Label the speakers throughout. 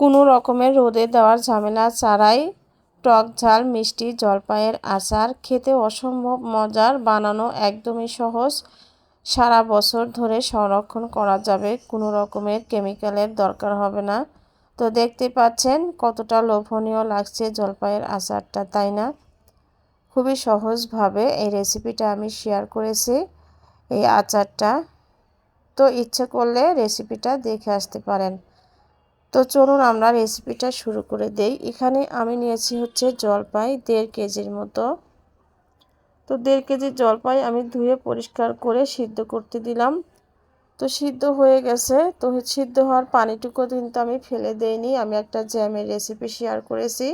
Speaker 1: কোনো রকমের রোদে দেওয়ার ঝামেলা ছাড়াই টক ঝাল, মিষ্টি, জলপাইয়ের আচার খেতে অসম্ভব মজার। বানানো একদমই সহজ। সারা বছর ধরে সংরক্ষণ করা যাবে। কোনো রকমের কেমিক্যালের দরকার হবে না। তো দেখতে পাচ্ছেন কতটা লোভনীয় লাগছে জলপাইয়ের আচারটা, তাই না? খুবই সহজভাবে এই রেসিপিটা আমি শেয়ার করেছি, এই আচারটা। তো ইচ্ছে করলে রেসিপিটা দেখে আসতে পারেন। তো চলুন আমরা রেসিপিটা শুরু করে দেই। এখানে আমি নিয়েছি হচ্ছে জলপাই দেড় কেজির মতো। তো দেড় কেজি জলপাই আমি ধুয়ে পরিষ্কার করে সিদ্ধ করতে দিলাম। তো সিদ্ধ হয়ে গেছে। তো সিদ্ধ হওয়ার পানিটুকু কিন্তু আমি ফেলে দেইনি। আমি একটা জ্যামের রেসিপি শেয়ার করেছি।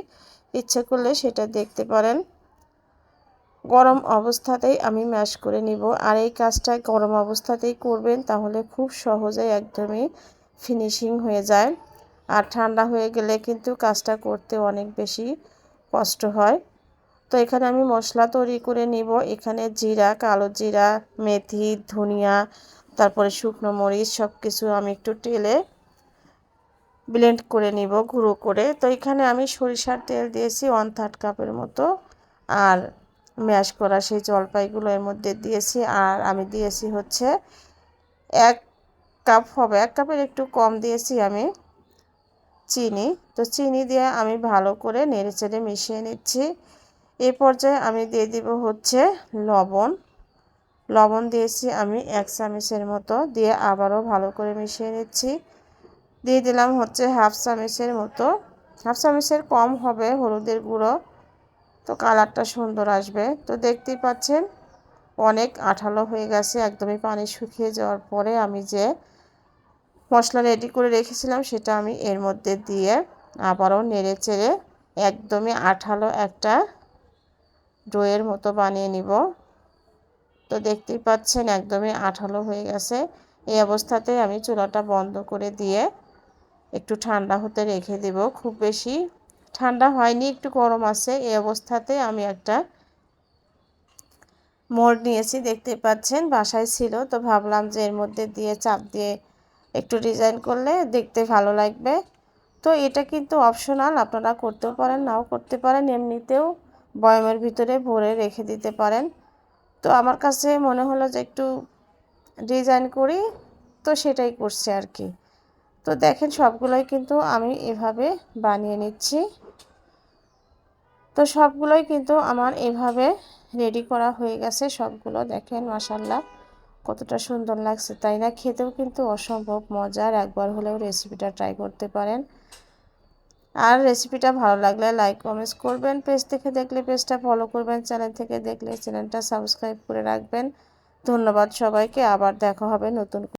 Speaker 1: ইচ্ছে করলে সেটা দেখতে পারেন। গরম অবস্থাতেই আমি ম্যাশ করে নিব। আর এই কাজটা গরম অবস্থাতেই করবেন, তাহলে খুব সহজেই একদমই ফিনিশিং হয়ে যায়। আর ঠান্ডা হয়ে গেলে কিন্তু কাজটা করতে অনেক বেশি কষ্ট হয়। তো এখানে আমি মশলা তৈরি করে নিব। এখানে জিরা, কালো জিরা, মেথি, ধনিয়া, তারপরে শুকনো মরিচ সব কিছু আমি একটু তেলে ব্লেন্ড করে নিব গুঁড়ো করে। তো এখানে আমি সরিষার তেল দিয়েছি ওয়ান থার্ড কাপের মতো। আর ম্যাশ করা সেই জলপাইগুলো এর মধ্যে দিয়েছি। আর আমি দিয়েছি হচ্ছে এক কাপ হবে। এক কাপের একটু কম দিয়েছি আমি। চিনি। তো চিনি দিয়ে আমি ভালো করে নেড়ে চেড়ে মিশিয়ে নিচ্ছি। এই পর্যায়ে আমি দিয়ে দিব হচ্ছে লবণ। লবণ দিয়েছি আমি এক চামচের মতো। দিয়ে আবারও ভালো করে মিশিয়ে নিচ্ছি। দিয়ে দিলাম হচ্ছে হাফ চামচের মতো। হাফ চামচের কম হবে হলুদের গুঁড়ো। তো কালারটা সুন্দর আসবে। তো দেখতেই পাচ্ছেন, অনেক আঠালো হয়ে গেছে। একদমই পানি শুকিয়ে যাওয়ার পরে আমি যে মশলা রেডি করে রেখেছিলাম, সেটা আমি এর মধ্যে দিয়ে আবারও নেড়ে চেড়ে একদমই আঠালো একটা ডোয়ের মতো বানিয়ে নিব। তো দেখতেই পাচ্ছেন একদমই আঠালো হয়ে গেছে। এই অবস্থাতে আমি চুলাটা বন্ধ করে দিয়ে একটু ঠান্ডা হতে রেখে দেব খুব বেশি। ঠান্ডা হয়নি, একটু গরম আছে। এই অবস্থাতে আমি একটা মোড় নিয়েছি দেখতে পাচ্ছেন বাসায় ছিল। তো ভাবলাম যে এর মধ্যে দিয়ে চাপ দিয়ে একটু ডিজাইন করলে দেখতে ভালো লাগবে। তো এটা কিন্তু অপশনাল আপনারা করতেও পারেন, নাও করতে পারেন, এমনিতেও বয়মের ভিতরে ভরে রেখে দিতে পারেন। তো আমার কাছে মনে হলো যে একটু ডিজাইন করি, তো সেটাই করছি আর কি। তো দেখেন সবগুলোই কিন্তু আমি এভাবে বানিয়ে নিচ্ছি। তো সবগুলোই কিন্তু আমার এভাবে রেডি করা হয়ে গেছে, সবগুলো দেখেন মাসাল্লাহ কতটা সুন্দর লাগছে তাই না? খেতেও কিন্তু অসম্ভব মজার। একবার হলেও রেসিপিটা ট্রাই করতে পারেন। আর রেসিপিটা ভালো লাগলে লাইক কমেন্টস করবেন। পেজ থেকে দেখলে পেজটা ফলো করবেন। চ্যানেল থেকে দেখলে চ্যানেলটা সাবস্ক্রাইব করে রাখবেন। ধন্যবাদ সবাইকে। আবার দেখা হবে নতুন